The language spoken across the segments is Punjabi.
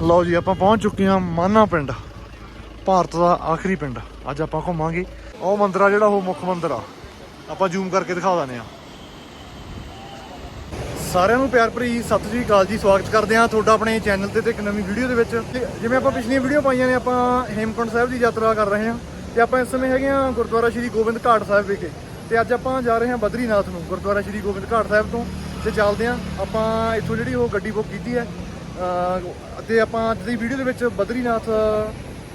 ਲਓ ਜੀ, ਆਪਾਂ ਪਹੁੰਚ ਚੁੱਕੇ ਹਾਂ ਮਾਨਾ ਪਿੰਡ, ਭਾਰਤ ਦਾ ਆਖਰੀ ਪਿੰਡ। ਅੱਜ ਆਪਾਂ ਘੁੰਮਾਂਗੇ। ਉਹ ਮੰਦਿਰ ਆ ਜਿਹੜਾ, ਉਹ ਮੁੱਖ ਮੰਦਿਰ ਆ। ਆਪਾਂ ਜ਼ੂਮ ਕਰਕੇ ਦਿਖਾ ਦਿੰਦੇ ਆ ਸਾਰਿਆਂ ਨੂੰ ਪਿਆਰ ਭਰੀ ਸਤਿ ਸ੍ਰੀ ਅਕਾਲ ਜੀ, ਸਵਾਗਤ ਕਰਦੇ ਹਾਂ ਤੁਹਾਡਾ ਆਪਣੇ ਚੈਨਲ ਤੇ ਤੇ ਇੱਕ ਨਵੀਂ ਵੀਡੀਓ ਦੇ ਵਿੱਚ। ਤੇ ਜਿਵੇਂ ਆਪਾਂ ਪਿਛਲੀਆਂ ਵੀਡੀਓ ਪਾਈਆਂ ਨੇ, ਆਪਾਂ ਹੇਮਕੁੰਟ ਸਾਹਿਬ ਦੀ ਯਾਤਰਾ ਕਰ ਰਹੇ ਹਾਂ। ਤੇ ਆਪਾਂ ਇਸ ਸਮੇਂ ਹੈਗੇ ਹਾਂ ਗੁਰਦੁਆਰਾ ਸ਼੍ਰੀ ਗੋਬਿੰਦ ਘਾਟ ਸਾਹਿਬ ਵਿਖੇ। ਤੇ ਅੱਜ ਆਪਾਂ ਜਾ ਰਹੇ ਹਾਂ ਬਦਰੀਨਾਥ ਨੂੰ, ਗੁਰਦੁਆਰਾ ਸ਼੍ਰੀ ਗੋਬਿੰਦ ਘਾਟ ਸਾਹਿਬ ਤੋਂ। ਤੇ ਚੱਲਦੇ ਹਾਂ, ਆਪਾਂ ਇੱਥੋਂ ਜਿਹੜੀ ਉਹ ਗੱਡੀ ਬੁੱਕ ਕੀਤੀ ਹੈ ਅਤੇ ਆਪਾਂ ਅੱਜ ਦੀ ਵੀਡੀਓ ਦੇ ਵਿੱਚ ਬਦਰੀਨਾਥ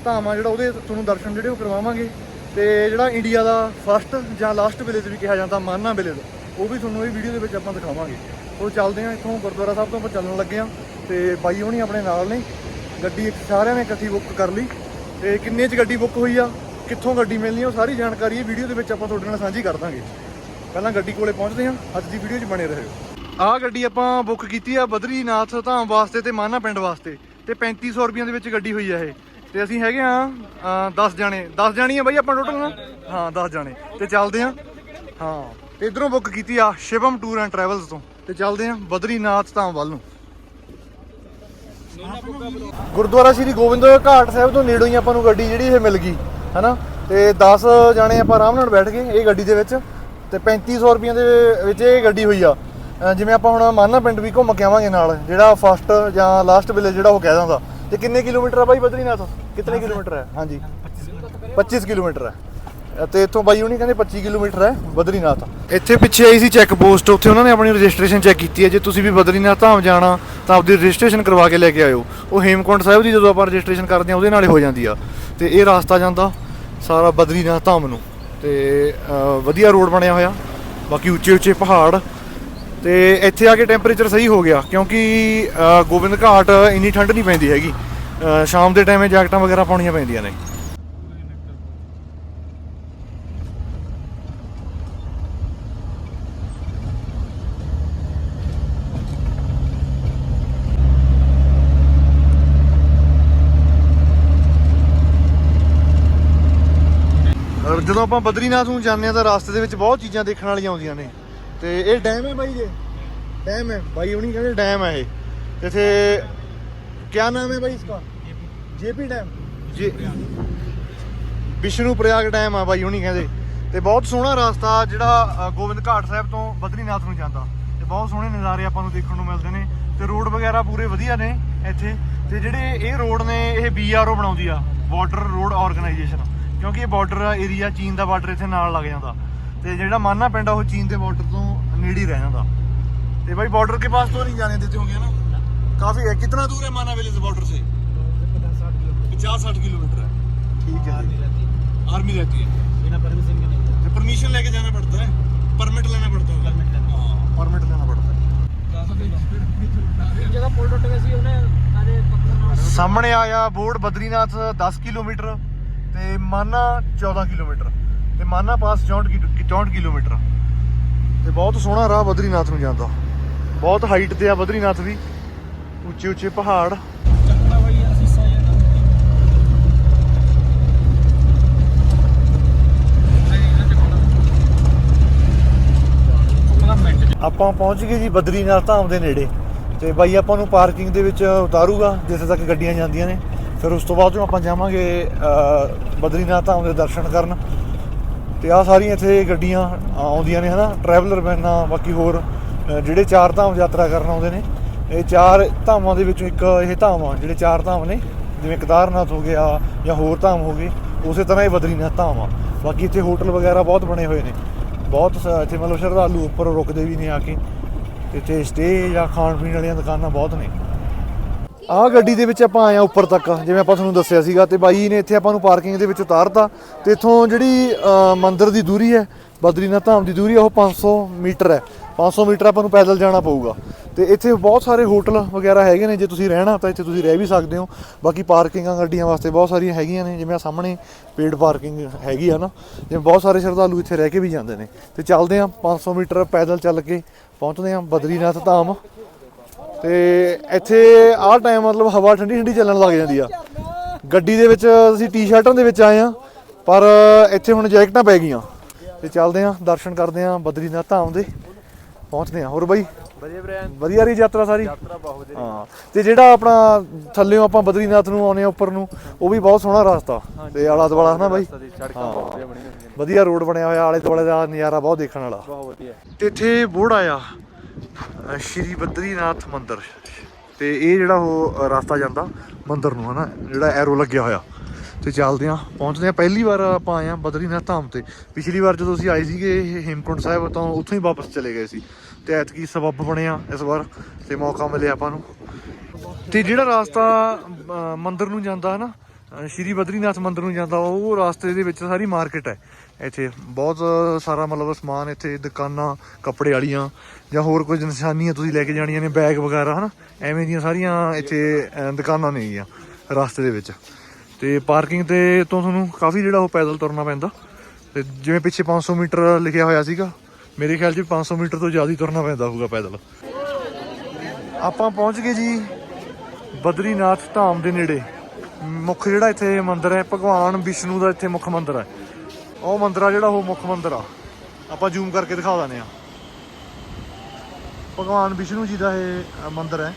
ਧਾਮ ਆ ਜਿਹੜਾ ਉਹਦੇ ਤੁਹਾਨੂੰ ਦਰਸ਼ਨ ਜਿਹੜੇ ਉਹ ਕਰਵਾਵਾਂਗੇ। ਤੇ ਜਿਹੜਾ ਇੰਡੀਆ ਦਾ ਫਸਟ ਜਾਂ ਲਾਸਟ ਵਿਲੇਜ ਵੀ ਕਿਹਾ ਜਾਂਦਾ, ਮਾਨਾ ਵਿਲੇਜ ਉਹ ਵੀ ਤੁਹਾਨੂੰ ਇਹ ਵੀਡੀਓ ਦੇ ਵਿੱਚ ਆਪਾਂ ਦਿਖਾਵਾਂਗੇ। ਉਹ ਚੱਲਦੇ ਆ ਇੱਥੋਂ ਗੁਰਦੁਆਰਾ ਸਾਹਿਬ ਤੋਂ ਆਪਾਂ ਚੱਲਣ ਲੱਗੇ ਆ, ਤੇ ਬਾਈ ਹੋਣੀ ਆਪਣੇ ਨਾਲ ਨੇ। ਗੱਡੀ ਸਾਰਿਆਂ ਨੇ ਇਕੱਠੀ ਬੁੱਕ ਕਰ ਲਈ। ਤੇ ਕਿੰਨੇ ਚ ਗੱਡੀ ਬੁੱਕ ਹੋਈ ਆ, ਕਿੱਥੋਂ ਗੱਡੀ ਮਿਲਣੀ ਉਹ ਸਾਰੀ ਜਾਣਕਾਰੀ ਇਹ ਵੀਡੀਓ ਦੇ ਵਿੱਚ ਆਪਾਂ ਤੁਹਾਡੇ ਨਾਲ ਸਾਂਝੀ ਕਰ ਦਾਂਗੇ। ਪਹਿਲਾਂ ਗੱਡੀ ਕੋਲੇ ਪਹੁੰਚਦੇ ਹਾਂ ਅੱਜ ਦੀ ਵੀਡੀਓ 'ਚ ਬਣੇ ਰਹੋ। ਆਹ ਗੱਡੀ ਆਪਾਂ ਬੁੱਕ ਕੀਤੀ ਆ ਬਦਰੀਨਾਥ ਧਾਮ ਵਾਸਤੇ ਤੇ ਮਾਨਾ ਪਿੰਡ ਵਾਸਤੇ ਤੇ 3500 ਰੁਪਈਆਂ ਦੇ ਵਿੱਚ ਗੱਡੀ ਹੋਈ ਆ ਇਹ। ਤੇ ਅਸੀਂ ਹੈਗੇ ਆ 10 ਜਾਣੇ। 10 ਜਾਣੀ ਆ ਬਾਈ ਆਪਾਂ ਟੋਟਲ ਨਾ? ਹਾਂ 10 ਜਾਣੇ। ਤੇ ਚੱਲਦੇ ਆ। ਹਾਂ, ਤੇ ਇਧਰੋਂ ਬੁੱਕ ਕੀਤੀ ਆ ਸ਼ਿਵਮ ਟੂਰ ਐਂਡ ਟਰੈਵਲਸ ਤੋਂ। ਤੇ ਚੱਲਦੇ ਆ ਬਦਰੀਨਾਥ ਧਾਮ ਵੱਲ ਨੂੰ। ਗੁਰਦੁਆਰਾ ਸ਼੍ਰੀ ਗੋਬਿੰਦ ਘਾਟ ਸਾਹਿਬ ਤੋਂ ਨੇੜੋਂ ਹੀ ਆਪਾਂ ਨੂੰ ਗੱਡੀ ਜਿਹੜੀ ਇਹ ਮਿਲ ਗਈ, ਹਨਾ? ਤੇ 10 ਜਾਣੇ ਆਪਾਂ ਆਰਾਮ ਨਾਲ ਬੈਠ ਗਏ ਇਹ ਗੱਡੀ ਦੇ ਵਿੱਚ। ਤੇ 3500 ਰੁਪਈਆਂ ਦੇ ਵਿੱਚ ਇਹ ਗੱਡੀ ਹੋਈ ਆ। ਜਿਵੇਂ ਆਪਾਂ ਹੁਣ ਮਾਨਾ ਪਿੰਡ ਵੀ ਘੁੰਮ ਕੇ ਆਵਾਂਗੇ ਨਾਲ ਜਿਹੜਾ ਫਸਟ ਜਾਂ ਲਾਸਟ ਵਿਲੇਜ ਜਿਹੜਾ ਉਹ ਕਹਿ ਦਿੰਦਾ। ਤੇ ਕਿੰਨੇ ਕਿਲੋਮੀਟਰ ਆ ਬਾਈ ਬਦਰੀਨਾਥ? ਕਿੰਨੇ ਕਿਲੋਮੀਟਰ ਹੈ? ਹਾਂਜੀ। 25 ਕਿਲੋਮੀਟਰ ਹੈ। ਤੇ ਇੱਥੋਂ ਬਾਈ ਹੁਣੀ ਕਹਿੰਦੇ 25 ਕਿਲੋਮੀਟਰ ਹੈ ਬਦਰੀਨਾਥ। ਇੱਥੇ ਪਿੱਛੇ ਆਈ ਸੀ ਚੈੱਕ ਪੋਸਟ ਉੱਥੇ ਉਹਨਾਂ ਨੇ ਆਪਣੀ ਰਜਿਸਟ੍ਰੇਸ਼ਨ ਚੈੱਕ ਕੀਤੀ ਹੈ। ਜੇ ਤੁਸੀਂ ਵੀ ਬਦਰੀਨਾਥ ਧਾਮ ਜਾਣਾ ਤਾਂ ਆਪਦੀ ਰਜਿਸਟ੍ਰੇਸ਼ਨ ਕਰਵਾ ਕੇ ਲੈ ਕੇ ਆਇਓ। ਉਹ ਹੇਮਕੁੰਟ ਸਾਹਿਬ ਦੀ ਜਦੋਂ ਆਪਾਂ ਰਜਿਸਟ੍ਰੇਸ਼ਨ ਕਰਦੇ ਹਾਂ ਉਹਦੇ ਨਾਲ ਹੀ ਹੋ ਜਾਂਦੀ ਆ। ਤੇ ਇਹ ਰਾਸਤਾ ਜਾਂਦਾ ਸਾਰਾ ਬਦਰੀਨਾਥ ਧਾਮ ਨੂੰ। ਤੇ ਅਹ, ਵਧੀਆ ਰੋਡ ਬਣਿਆ ਹੋਇਆ। ਬਾਕੀ ਉੱਚੇ ਉੱਚੇ ਪਹਾੜ ਤੇ ਇੱਥੇ ਆ ਕੇ ਟੈਂਪਰੇਚਰ ਸਹੀ ਹੋ ਗਿਆ, ਕਿਉਂਕਿ ਗੋਬਿੰਦ ਘਾਟ ਇੰਨੀ ਠੰਡ ਨਹੀਂ ਪੈਂਦੀ ਹੈਗੀ। ਸ਼ਾਮ ਦੇ ਟਾਈਮੇ ਜੈਕਟਾਂ ਵਗੈਰਾ ਪਾਉਣੀਆਂ ਪੈਂਦੀਆਂ ਨੇ। ਜਦੋਂ ਆਪਾਂ ਬਦਰੀਨਾਥ ਨੂੰ ਜਾਂਦੇ ਆ ਤਾਂ ਰਸਤੇ ਦੇ ਵਿੱਚ ਬਹੁਤ ਚੀਜ਼ਾਂ ਦੇਖਣ ਵਾਲੀਆਂ ਆਉਂਦੀਆਂ ਨੇ। ਤੇ ਇਹ ਡੈਮ ਹੈ ਬਾਈ ਜੀ? ਡੈਮ ਹੈ। ਬਾਈ ਹੁਣੀ ਕਹਿੰਦੇ ਡੈਮ ਹੈ ਇਹ। ਤੇ ਇੱਥੇ ਕੀ ਨਾਮ ਹੈ ਬਾਈ ਇਸਕਾ? ਜੇਪੀ ਡੈਮ ਜੀ ਵਿਸ਼ਨੂੰ ਪ੍ਰਯਾਗ ਡੈਮ ਆ ਬਾਈ ਹੁਣੀ ਕਹਿੰਦੇ। ਤੇ ਬਹੁਤ ਸੋਹਣਾ ਰਸਤਾ ਜਿਹੜਾ ਗੋਬਿੰਦ ਘਾਟ ਸਾਹਿਬ ਤੋਂ ਬਦਰੀਨਾਥ ਨੂੰ ਜਾਂਦਾ। ਤੇ ਬਹੁਤ ਸੋਹਣੇ ਨਜ਼ਾਰੇ ਆਪਾਂ ਨੂੰ ਦੇਖਣ ਨੂੰ ਮਿਲਦੇ ਨੇ। ਤੇ ਰੋਡ ਵਗੈਰਾ ਪੂਰੇ ਵਧੀਆ ਨੇ ਇੱਥੇ। ਤੇ ਜਿਹੜੇ ਇਹ ਰੋਡ ਨੇ ਇਹ ਬੀਆਰਓ ਬਣਾਉਂਦੀ ਆ। ਬਾਰਡਰ ਰੋਡ ਆਰਗੇਨਾਈਜੇਸ਼ਨ ਕਿਉਂਕਿ ਇਹ ਬਾਰਡਰ ਏਰੀਆ ਚੀਨ ਦਾ ਬਾਰਡਰ ਇੱਥੇ ਨਾਲ ਲੱਗ ਜਾਂਦਾ। ਤੇ ਜਿਹੜਾ ਮਾਨਾ ਪਿੰਡ ਆ ਉਹ ਚੀਨ ਦੇ ਬਾਰਡਰ ਤੋਂ ਨੇੜੇ ਰਹਿ ਜਾਂਦਾ। ਤੇ भाई बॉर्डर के पास तो नहीं जाने देते होंगे ना काफी है कितना दूर है माना विलेज बॉर्डर से पचास साठ किलोमीटर है ठीक है जी आर्मी रहती है तो परमिशन लेके जाना पड़ता है परमिट लेना पड़ता है हाँ परमिट लेना पड़ता है ਜਗ੍ਹਾ ਪੁਲ ਟੁੱਟ ਗਿਆ ਸੀ ਉਹਨੇ ਸਾਰੇ ਪੱਥਰ ਨਾਲ ਸਾਹਮਣੇ ਆਇਆ ਬੋਰਡ ਬਦਰੀਨਾਥ 10 ਕਿਲੋਮੀਟਰ ਤੇ ਮਾਨਾ 14 ਕਿਲੋਮੀਟਰ ਤੇ ਮਾਨਾ ਪਾਸ 64 ਕਿ- 64 ਕਿਲੋਮੀਟਰ ਤੇ ਬਹੁਤ ਸੋਹਣਾ ਰਾਹ ਬਦਰੀਨਾਥ ਨੂੰ ਜਾਂਦਾ ਬਹੁਤ ਹਾਈਟ ਤੇ ਆ ਬਦਰੀਨਾਥ ਵੀ ਉੱਚੇ ਉੱਚੇ ਪਹਾੜ। ਆਪਾਂ ਪਹੁੰਚ ਗਏ ਜੀ ਬਦਰੀਨਾਥ ਧਾਮ ਦੇ ਨੇੜੇ। ਤੇ ਬਾਈ ਆਪਾਂ ਨੂੰ ਪਾਰਕਿੰਗ ਦੇ ਵਿੱਚ ਉਤਾਰੂਗਾ, ਜਿੱਥੇ ਤੱਕ ਗੱਡੀਆਂ ਜਾਂਦੀਆਂ ਨੇ। ਫਿਰ ਉਸ ਤੋਂ ਬਾਅਦ ਜੋ ਆਪਾਂ ਜਾਵਾਂਗੇ ਬਦਰੀਨਾਥ ਧਾਮ ਦੇ ਦਰਸ਼ਨ ਕਰਨ। ਤੇ ਆ ਸਾਰੀਆਂ ਇੱਥੇ ਗੱਡੀਆਂ ਆਉਂਦੀਆਂ ਨੇ, ਹਨਾ? ਟਰੈਵਲਰ ਵੈਨਾਂ, ਬਾਕੀ ਹੋਰ। ਜਿਹੜੇ ਚਾਰ ਧਾਮ ਯਾਤਰਾ ਕਰਨ ਆਉਂਦੇ ਨੇ ਇਹ ਚਾਰ ਧਾਮਾਂ ਦੇ ਵਿੱਚੋਂ ਇੱਕ ਇਹ ਧਾਮ ਆ ਜਿਹੜੇ ਚਾਰ ਧਾਮ ਨੇ ਜਿਵੇਂ ਕੇਦਾਰਨਾਥ ਹੋ ਗਿਆ ਜਾਂ ਹੋਰ ਧਾਮ ਹੋ ਗਏ ਉਸੇ ਤਰ੍ਹਾਂ ਇਹ ਬਦਰੀਨਾਥ ਧਾਮ ਆ। ਬਾਕੀ ਇੱਥੇ ਹੋਟਲ ਵਗੈਰਾ ਬਹੁਤ ਬਣੇ ਹੋਏ ਨੇ। ਬਹੁਤ ਸ- ਇੱਥੇ ਮਤਲਬ ਸ਼ਰਧਾਲੂ ਉੱਪਰ ਰੁਕਦੇ ਵੀ ਨੇ ਆ ਕੇ। ਤੇ ਇੱਥੇ ਸਟੇ ਜਾਂ ਖਾਣ ਪੀਣ ਵਾਲੀਆਂ ਦੁਕਾਨਾਂ ਬਹੁਤ ਨੇ। ਆਹ ਗੱਡੀ ਦੇ ਵਿੱਚ ਆਪਾਂ ਆਏ ਆ ਉੱਪਰ ਤੱਕ ਜਿਵੇਂ ਆਪਾਂ ਤੁਹਾਨੂੰ ਦੱਸਿਆ ਸੀਗਾ ਤੇ ਬਾਈ ਨੇ ਇੱਥੇ ਆਪਾਂ ਨੂੰ ਪਾਰਕਿੰਗ ਦੇ ਵਿੱਚ ਉਤਾਰਤਾ ਤੇ ਇੱਥੋਂ ਜਿਹੜੀ ਅ, ਮੰਦਿਰ ਦੀ ਦੂਰੀ ਹੈ ਬਦਰੀਨਾਥ ਧਾਮ ਦੀ ਦੂਰੀ ਹੈ ਉਹ 500 ਮੀਟਰ ਹੈ। 500 ਮੀਟਰ ਆਪਾਂ ਨੂੰ ਪੈਦਲ ਜਾਣਾ ਪਊਗਾ। ਤੇ ਇੱਥੇ ਬਹੁਤ ਸਾਰੇ ਹੋਟਲ ਵਗੈਰਾ ਹੈਗੇ ਨੇ, ਜੇ ਤੁਸੀਂ ਰਹਿਣਾ ਤਾਂ ਇੱਥੇ ਤੁਸੀਂ ਰਹਿ ਵੀ ਸਕਦੇ ਹੋ। ਬਾਕੀ ਪਾਰਕਿੰਗਾਂ ਗੱਡੀਆਂ ਵਾਸਤੇ ਬਹੁਤ ਸਾਰੀਆਂ ਹੈਗੀਆਂ ਨੇ, ਜਿਵੇਂ ਆਹ ਸਾਹਮਣੇ ਪੇਡ ਪਾਰਕਿੰਗ ਹੈਗੀ ਆ ਨਾ, ਜਿਵੇਂ ਬਹੁਤ ਸਾਰੇ ਸ਼ਰਧਾਲੂ ਇੱਥੇ ਰਹਿ ਕੇ ਵੀ ਜਾਂਦੇ ਨੇ। ਤੇ ਚੱਲਦੇ ਆ 500 ਮੀਟਰ ਪੈਦਲ ਚੱਲ ਕੇ, ਪਹੁੰਚਦੇ ਆ ਬਦਰੀਨਾਥ ਧਾਮ। ਤੇ ਇੱਥੇ ਆਹ ਟਾਈਮ ਮਤਲਬ ਹਵਾ ਠੰਡੀ ਠੰਡੀ ਚੱਲਣ ਲੱਗ ਜਾਂਦੀ ਆ। ਗੱਡੀ ਦੇ ਵਿੱਚ ਅਸੀਂ ਟੀ-ਸ਼ਰਟਾਂ ਦੇ ਵਿੱਚ ਆਏ ਆ ਪਰ ਇੱਥੇ ਹੁਣ ਜੈਕਟਾਂ ਪੈ ਗਈਆਂ। ਤੇ ਚੱਲਦੇ ਆ ਦਰਸ਼ਨ ਕਰਦੇ ਆ ਬਦਰੀਨਾਥ ਧਾਮ ਦੇ। ਪਹੁੰਚਦੇ ਆ ਹੋਰ ਬਾਈ? ਵਧੀਆ ਰਹੀ ਯਾਤਰਾ ਸਾਰੀ? ਯਾਤਰਾ ਬਹੁਤ ਵਧੀਆ। ਹਾਂ। ਤੇ ਜਿਹੜਾ ਆਪਣਾ ਥੱਲੇੋਂ ਆਪਾਂ ਬਦਰੀਨਾਥ ਨੂੰ ਆਉਨੇ ਆ ਉੱਪਰ ਨੂੰ ਉਹ ਵੀ ਬਹੁਤ ਸੋਹਣਾ ਰਸਤਾ। ਤੇ ਆਲਾ ਦੁਆਲਾ ਹਨਾ ਬਾਈ? ਵਧੀਆ ਰੋਡ ਬਣਿਆ ਹੋਇਆ ਆਲੇ ਦੁਆਲੇ ਦਾ ਨਜ਼ਾਰਾ ਬਹੁਤ ਦੇਖਣ ਵਾਲਾ। ਬਹੁਤ ਵਧੀਆ। ਤੇ ਇੱਥੇ ਬੋਰਡ ਆਇਆ ਸ਼੍ਰੀ ਬਦਰੀਨਾਥ ਮੰਦਿਰ। ਤੇ ਇਹ ਜਿਹੜਾ ਉਹ ਰਸਤਾ ਜਾਂਦਾ ਮੰਦਿਰ ਨੂੰ ਹਨਾ ਜਿਹੜਾ ਐਰੋ ਲੱਗਿਆ ਹੋਇਆ। ਤੇ ਚੱਲਦੇ ਆ ਪਹੁੰਚਦੇ ਆ ਪਹਿਲੀ ਵਾਰ ਆਪਾਂ ਆਏ ਆ ਬਦਰੀਨਾਥ ਧਾਮ ਤੇ। ਪਿਛਲੀ ਵਾਰ ਜਦੋਂ ਅਸੀਂ ਆਏ ਸੀਗੇ ਹੇਮਕੁੰਟ ਸਾਹਿਬ ਤੋਂ ਉੱਥੋਂ ਹੀ ਵਾਪਸ ਚਲੇ ਗਏ ਸੀ। ਤੇ ਐਤਕੀ ਸਬੱਬ ਬਣਿਆ ਇਸ ਵਾਰ ਤੇ ਮੌਕਾ ਮਿਲਿਆ ਆਪਾਂ ਨੂੰ। ਤੇ ਜਿਹੜਾ ਰਸਤਾ ਅ, ਮੰਦਿਰ ਨੂੰ ਜਾਂਦਾ ਹੈ ਨਾ ਸ਼੍ਰੀ ਬਦਰੀਨਾਥ ਮੰਦਿਰ ਨੂੰ ਜਾਂਦਾ ਉਹ ਰਸਤੇ ਦੇ ਵਿੱਚ ਸਾਰੀ ਮਾਰਕੀਟ ਹੈ। ਇੱਥੇ ਬਹੁਤ ਸਾਰਾ ਮਤਲਬ ਸਮਾਨ ਇੱਥੇ ਦੁਕਾਨਾਂ ਕੱਪੜੇ ਵਾਲੀਆਂ ਜਾਂ ਹੋਰ ਕੁਝ ਨਿਸ਼ਾਨੀਆਂ ਤੁਸੀਂ ਲੈ ਕੇ ਜਾਣੀਆਂ ਨੇ ਬੈਗ ਵਗੈਰਾ ਹਨਾ। ਐਵੇਂ ਦੀਆਂ ਸਾਰੀਆਂ ਇੱਥੇ ਅ, ਦੁਕਾਨਾਂ ਨੇਗੀਆਂ ਰਸਤੇ ਦੇ ਵਿੱਚ। ਤੇ ਪਾਰਕਿੰਗ ਤੇ ਤੋਂ ਤੁਹਾਨੂੰ ਕਾਫੀ ਜਿਹੜਾ ਉਹ ਪੈਦਲ ਤੁਰਨਾ ਪੈਂਦਾ। ਤੇ ਜਿਵੇਂ ਪਿੱਛੇ 500 ਮੀਟਰ ਲਿਖਿਆ ਹੋਇਆ ਸੀਗਾ ਮੇਰੇ ਖਿਆਲ 'ਚ 500 ਮੀਟਰ ਤੋਂ ਜ਼ਿਆਦਾ ਹੀ ਤੁਰਨਾ ਪੈਂਦਾ ਹੋਊਗਾ ਪੈਦਲ। ਆਪਾਂ ਪਹੁੰਚ ਗਏ ਜੀ ਬਦਰੀਨਾਥ ਧਾਮ ਦੇ ਨੇੜੇ। ਮੁੱਖ ਜਿਹੜਾ ਇੱਥੇ ਮੰਦਿਰ ਹੈ ਭਗਵਾਨ ਵਿਸ਼ਨੂੰ ਦਾ ਇੱਥੇ ਮੁੱਖ ਮੰਦਿਰ ਹੈ। ਉਹ ਮੰਦਿਰ ਆ ਜਿਹੜਾ ਉਹ ਮੁੱਖ ਮੰਦਿਰ ਆ। ਆਪਾਂ ਜ਼ੂਮ ਕਰਕੇ ਦਿਖਾ ਦਿੰਦੇ ਆ ਭਗਵਾਨ ਵਿਸ਼ਨੂੰ ਜੀ ਦਾ ਇਹ ਅ, ਮੰਦਿਰ ਹੈ।